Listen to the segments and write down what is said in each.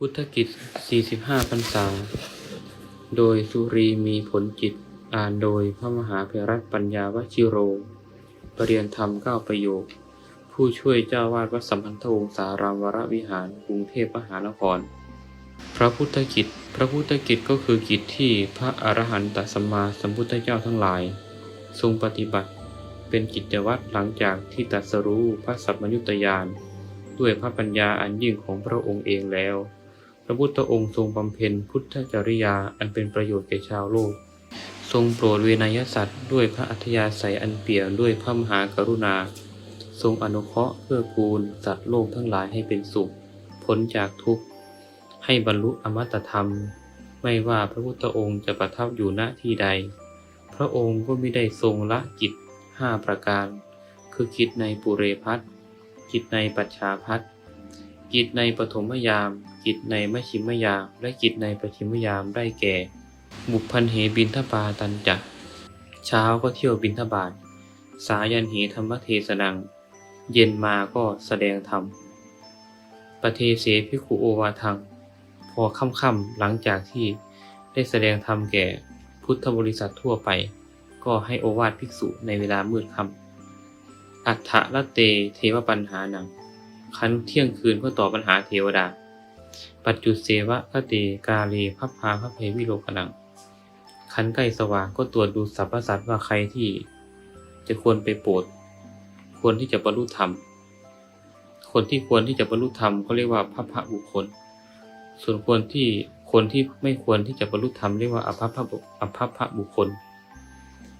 พุทธกิจ 45 พรรษา โดยสุรีมีผลจิต อ่านโดยพระมหาเพรัตปัญญาวชิโร ปรริยนธรรมเก้าประโยค ผู้ช่วยเจ้าวาดวัดสัมพันธวงศารามวรวิหารกรุงเทพมหานคร พระพุทธกิจ พระพุทธกิจก็คือกิจที่พระอรหันตสัมมาสัมพุทธเจ้าทั้งหลาย ทรงปฏิบัติ เป็นกิจวัตรหลังจากที่ตรัสรู้พระสัมมยุตญาณด้วยพระปัญญาอันยิ่งของพระองค์เองแล้ว พระพุทธองค์ทรงบำเพ็ญพุทธจริยาอันเป็นประโยชน์แก่ชาวโลก ทรงโปรดเวนยสัตว์ด้วยพระอัธยาศัยอันเปี่ยมด้วยพระมหากรุณา ทรงอนุเคราะห์เพื่อกูลสัตว์โลกทั้งหลายให้เป็นสุขพ้นจากทุกข์ ให้บรรลุอมตะธรรม ไม่ว่าพระพุทธองค์จะประทับอยู่ณที่ใด พระองค์ก็ไม่ได้ทรงละกิจห้าประการ คือกิจในปุเรพัทกิจในปัจฉาพัทกิจในปฐมยาม กิจในมชิมยาม และกิจในปชิมยามได้แก่ บุพพันเหบินทบาตันจักเช้าก็เที่ยวบินทบาทสายันเหธรรมเทศนัง เย็นมาก็แสดงธรรมปเทเสพิคุโอวาทัง พอค่ำๆหลังจากที่ได้แสดงธรรมแก่พุทธบริษัททั่วไป ก็ให้โอวาทภิกษุในเวลามืดค่ำอัฏฐละเตเทวปัญหานังคันเที่ยงคืนเพื่อตอบปัญหาเทวดา ปัจจุเสวะคเตกาเลพัพพาพระเพวิโลกนังคันใกล้สว่างก็ตรวจดูสรรพสัตว์ว่าใครที่จะควรไปโปรดควรที่จะบรรลุธรรม คนที่ควรที่จะบรรลุธรรมเขาเรียกว่าพระพระบุคคล ส่วนควรที่คนที่ไม่ควรที่จะบรรลุธรรมเรียกว่าอภัพพะบุอภัพพะบุคคล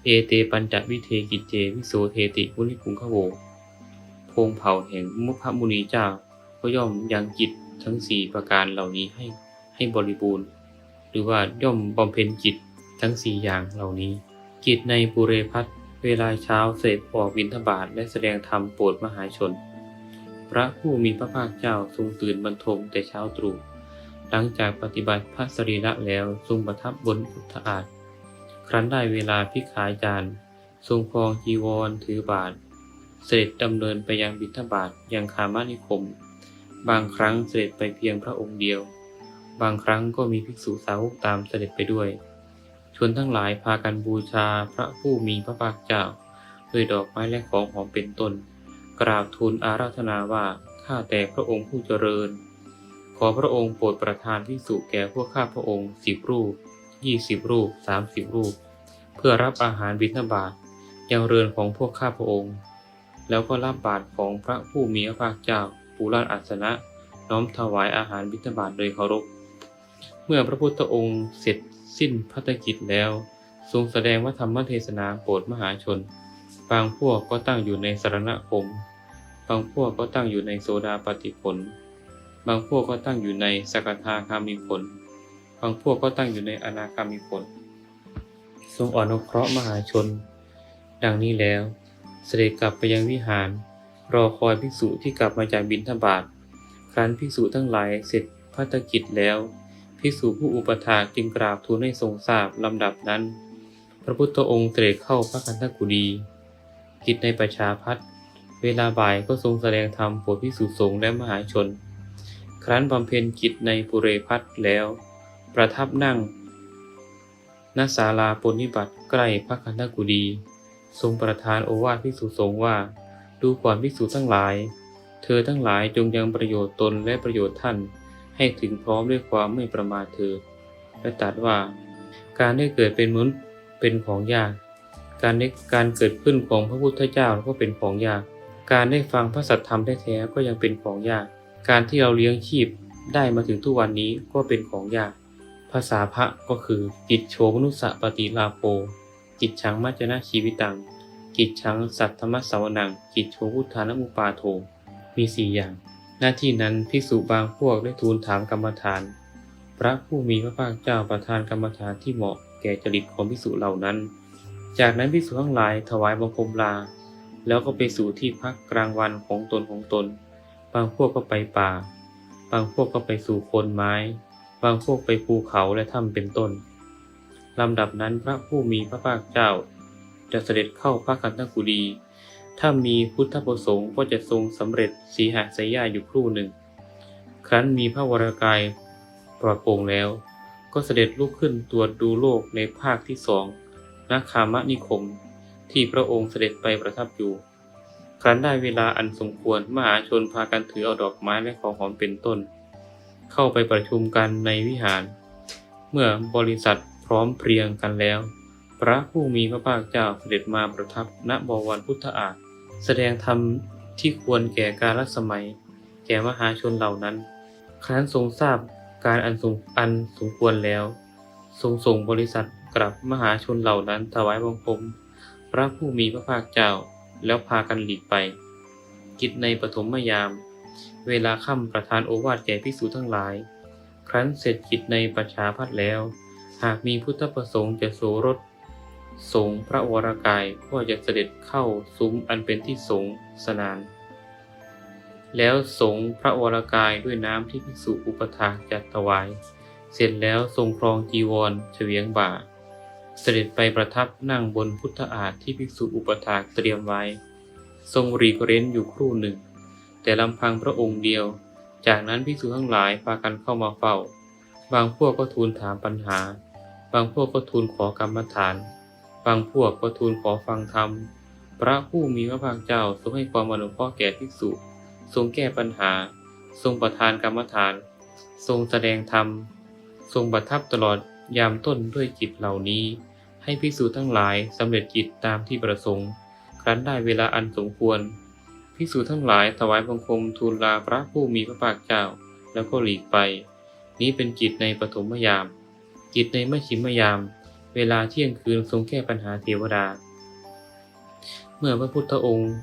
เอเตปัญจวิเทกิจเจวิโสเทติมุนิคุงขโวโพงเผ่าแห่งมุขมุนีเจ้าก็ย่อมยังกิจ ทั้งสี่ประการเหล่านี้ให้ให้บริบูรณ์ หรือว่าย่อมบำเพ็ญกิจทั้งสี่อย่างเหล่านี้กิจในปุเรพัทเวลาเช้าเสร็จออกบิณฑบาตและแสดงธรรมโปรดมหาชน พระผู้มีพระภาคเจ้าทรงตื่นบรรทมแต่เช้าตรู่หลังจากปฏิบัติพระสรีระแล้วทรงประทับบนพุทธอาฏครั้นได้เวลาพิขายจานทรงครองจีวรถือบาท เสด็จดำเนินไปยังบิณฑบาตยังคามานิคม บางครั้งเสด็จไปเพียงพระองค์เดียว บางครั้งก็มีภิกษุสาวกตามเสด็จไปด้วยชนทั้งหลายพากันบูชาพระผู้มีพระภาคเจ้าด้วยดอกไม้และของหอมเป็นต้น กราบทูลอาราธนาว่า ข้าแต่พระองค์ผู้เจริญ ขอพระองค์โปรดประทานภิกษุแก่พวกข้าพระองค์สิบรูปยี่สิบรูปสามสิบรูป เพื่อรับอาหารบิณฑบาตยังเรือนของพวกข้าพระองค์ แล้วก็รับบาตรของพระผู้มีพระภาคเจ้า ปูราชอัสนะ น้อมถวายอาหารบิณฑบาตโดยเคารพ เมื่อพระพุทธองค์เสร็จสิ้นพัฒกิจแล้ว ทรงแสดงว่าธรรมเทศนาโปรดมหาชน บางพวกก็ตั้งอยู่ในสรณคม บางพวกก็ตั้งอยู่ในโซดาปฏิผล บางพวกก็ตั้งอยู่ในสกทาคามิผล บางพวกก็ตั้งอยู่ในอนาคามิผล ทรงอนุเคราะห์มหาชน ดังนี้แล้ว เสด็จกลับไปยังวิหาร รอคอยภิกษุที่กลับมาจากบิณฑบาตครั้นภิกษุทั้งหลายเสร็จพัฒกิจแล้วภิกษุผู้อุปถากจึงกราบทูลให้ทรงทราบลำดับนั้น พระพุทธองค์เสด็จเข้าพระคันธกุฎีกิจในประชาพัฒเวลาบ่ายก็ทรงแสดงธรรมโปรดภิกษุสงฆ์และมหาชน ครั้นบำเพ็ญกิจในปุเรพัฒแล้ว ประทับนั่งณศาลาปนิบัติใกล้พระคันธกุฎีทรงประทานโอวาทภิกษุสงฆ์ว่า ดูก่อนภิกษุทั้งหลาย เธอทั้งหลายจงยังประโยชน์ตนและประโยชน์ท่านให้ถึงพร้อมด้วยความไม่ประมาทเถิดและตรัสว่า การได้เกิดเป็นมนุษย์เป็นของยาก การได้การเกิดขึ้นของพระพุทธเจ้าก็เป็นของยาก การได้ฟังพระสัทธรรมแท้ๆก็ยังเป็นของยาก การที่เราเลี้ยงชีพได้มาถึงทุกวันนี้ก็เป็นของยาก ภาษาพระก็คือกิจโฉมนุสสะปฏิลาโภกิจชังมัจจนะชีวิตัง กิจชังสัตธรรมสาวนัง กิจโชพุทธานมุปาโท มีสี่อย่าง หน้าที่นั้นภิกษุบางพวกได้ทูลถามกรรมฐาน พระผู้มีพระภาคเจ้าประทานกรรมฐานที่เหมาะแก่จริตของภิกษุเหล่านั้น จากนั้นภิกษุทั้งหลายถวายบังคมลา แล้วก็ไปสู่ที่พักกลางวันของตนของตน บางพวกก็ไปป่า บางพวกก็ไปสู่โคนไม้ บางพวกไปภูเขาและถ้ำเป็นต้นลำดับนั้นพระผู้มีพระภาคเจ้า จะเสด็จเข้าพระคันธกุฎีถ้ามีพุทธประสงค์ก็จะทรงสำเร็จสีหสายญาอยู่ครู่หนึ่ง ครั้นมีพระวรากายปลอดโปร่งแล้ว ก็เสด็จลุกขึ้นตรวจดูโลกในภาคที่สองนาคามะนิคม ที่พระองค์เสด็จไปประทับอยู่ ครั้นได้เวลาอันสมควรมหาชนพากันถือเอาดอกไม้และของหอมเป็นต้น เข้าไปประชุมกันในวิหาร เมื่อบริษัทพร้อมเพรียงกันแล้ว พระผู้มีพระภาคเจ้าเสด็จมาประทับณบวรพุทธอาฏแสดงธรรมที่ควรแก่กาลสมัย แก่มหาชนเหล่านั้น ครั้นทรงทราบการอันสมอันสมควรแล้ว ทรงส่งบริษัทกลับมหาชนเหล่านั้นถวายบังคม พระผู้มีพระภาคเจ้าแล้วพากันหลีกไป กิจในปฐมยาม เวลาค่ำประทานโอวาทแก่ภิกษุทั้งหลาย ครั้นเสร็จกิจในประชาพัฒแล้ว หากมีพุทธประสงค์จะโสรส สงฆ์พระวรากายก็จะเสด็จเข้าซุ้มอันเป็นที่สงสนาน แล้วสงฆ์พระวรากายด้วยน้ำที่ภิกษุอุปถากจัดถวาย เสร็จแล้วทรงครองจีวรเฉวียงบ่า เสด็จไปประทับนั่งบนพุทธอาฏที่ภิกษุอุปถากเตรียมไว้ ทรงรีกเร้นอยู่ครู่หนึ่ง แต่ลำพังพระองค์เดียว จากนั้นภิกษุทั้งหลายพากันเข้ามาเฝ้า บางพวกก็ทูลถามปัญหา บางพวกก็ทูลขอกรรมฐาน บางพวกก็ทูลขอฟังธรรม พระผู้มีพระภาคเจ้าทรงให้ความอนุเคราะห์แก่ภิกษุ ทรงแก้ปัญหา ทรงประทานกรรมฐาน ทรงแสดงธรรม ทรงประทับตลอดยามต้นด้วยจิตเหล่านี้ ให้ภิกษุทั้งหลายสำเร็จกิจตามที่ประสงค์ ครั้นได้เวลาอันสมควรภิกษุทั้งหลายถวายบังคมทูลลาพระผู้มีพระภาคเจ้าแล้วก็หลีกไป นี้เป็นกิจในปฐมยามกิจในมัชชิมยาม เวลาเที่ยงคืนทรงแก้ปัญหาเทวดา เมื่อพระพุทธองค์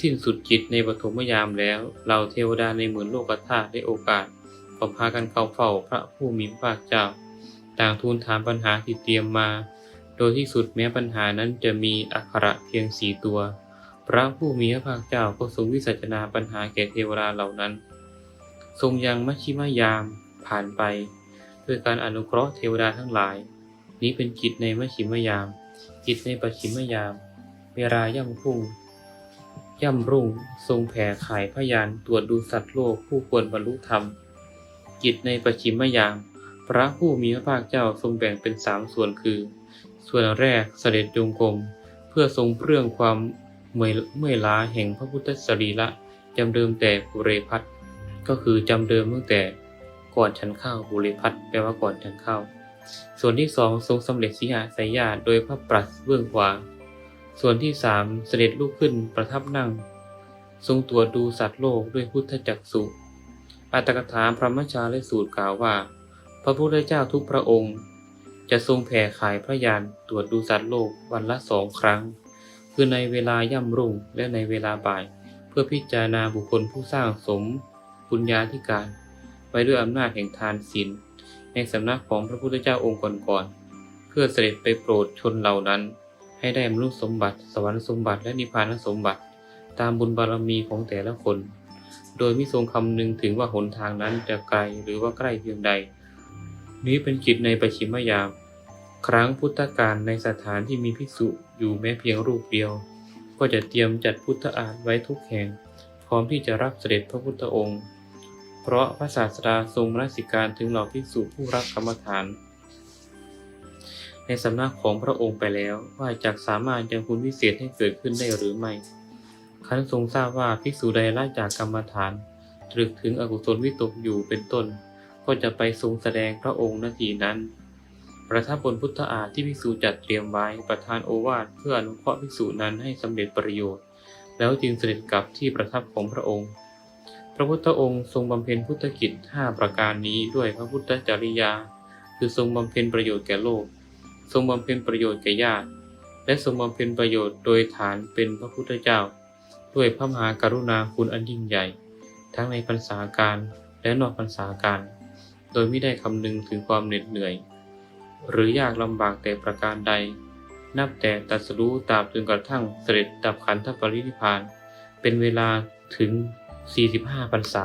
สิ้นสุดกิจในปฐมยามแล้ว เราเทวดาในหมื่นโลกธาตุได้โอกาสก็พากันเข้าเฝ้าพระผู้มีพระเจ้า ต่างทูลถามปัญหาที่เตรียมมา โดยที่สุดแม้ปัญหานั้นจะมีอักขระเพียงสี่ตัว พระผู้มีพระภาคเจ้าก็ทรงวิสัชนาปัญหาแก่เทวดาเหล่านั้น ทรงยังมัชชิมยามผ่านไป ด้วยการอนุเคราะห์เทวดาทั้งหลาย นี้เป็นกิจในมัชชิมยามกิจในปัจฉิมยาม เวลาย่ำพุ่ง ย่ำรุ่ง ทรงแผ่ขายพยานตรวจดูสัตว์โลกผู้ควรบรรลุธรรมกิจในปัจฉิมยาม พระผู้มีพระภาคเจ้าทรงแบ่งเป็นสามส่วนคือ ส่วนแรกเสด็จจงกรมเพื่อทรงเปลื้องความเมื่อยล้าแห่งพระพุทธสรีระจำเดิมแต่บุเรพัทก็คือจำเดิมตั้งแต่ก่อนฉันข้าวบุเรพัทแปลว่าก่อนฉันข้าว ส่วนที่สองทรงสำเร็จสิหาสายญาติโดยพระปรัชเบื้องขวา ส่วนที่สามเสด็จลุกขึ้นประทับนั่ง ทรงตรวจดูสัตว์โลกด้วยพุทธจักสุอัตถกถาพระมชาและสูตรกล่าวว่า พระพุทธเจ้าทุกพระองค์ จะทรงแผ่ขายพระยานตรวจดูสัตว์โลกวันละสองครั้ง คือในเวลาย่ำรุ่งและในเวลาบ่าย เพื่อพิจารณาบุคคลผู้สร้างสมบุญญาธิการไว้ด้วยอำนาจแห่งทานศีล ในสำนักของพระพุทธเจ้าองค์ก่อนๆเพื่อเสด็จไปโปรดชนเหล่านั้น ให้ได้มนุษย์สมบัติ สวรรค์สมบัติและนิพพานสมบัติ ตามบุญบารมีของแต่ละคน โดยมิทรงคำนึงถึงว่าหนทางนั้นจะไกลหรือว่าใกล้เพียงใด นี้เป็นกิจในปัจฉิมยาม ครั้งพุทธกาลในสถานที่มีภิกษุอยู่แม้เพียงรูปเดียว ก็จะเตรียมจัดพุทธอาฏไว้ทุกแห่งพร้อมที่จะรับเสด็จพระพุทธองค์ เพราะพระศาสดาทรงมนสิการถึงเหล่าภิกษุผู้รับกรรมฐาน ในสำนักของพระองค์ไปแล้วว่าจากสามารถยังคุณวิเศษให้เกิดขึ้นได้หรือไม่คันทรงทราบว่าภิกษุใดละจากกรรมฐาน ตรึกถึงอกุศลวิตกอยู่เป็นต้น ก็จะไปทรงแสดงพระองค์นาทีนั้น ประทับบนพุทธอาที่ภิกษุจัดเตรียมไว้ประทานโอวาทเพื่ออนุเคราะห์ภิกษุนั้นให้สำเร็จประโยชน์ แล้วจึงเสด็จกลับที่ประทับของพระองค์ ระพุทธองค์ทรงบำเพ็ญพุทธกิจห้าประการนี้ด้วยพระพุทธจริยา คือทรงบำเพ็ญประโยชน์แก่โลก ทรงบำเพ็ญประโยชน์แก่ญาติ และทรงบำเพ็ญประโยชน์โดยฐานเป็นพระพุทธเจ้า ด้วยพระมหากรุณาคุณอันยิ่งใหญ่ ทั้งในพรรษาการและนอกพรรษาการ โดยไม่ได้คำนึงถึงความเหน็ดเหนื่อย หรือยากลำบากแต่ประการใด นับแต่ตัสรู้ตราบจนกระทั่งเสด็จดับขันธปรินิพาน เป็นเวลาถึง 45พรรษา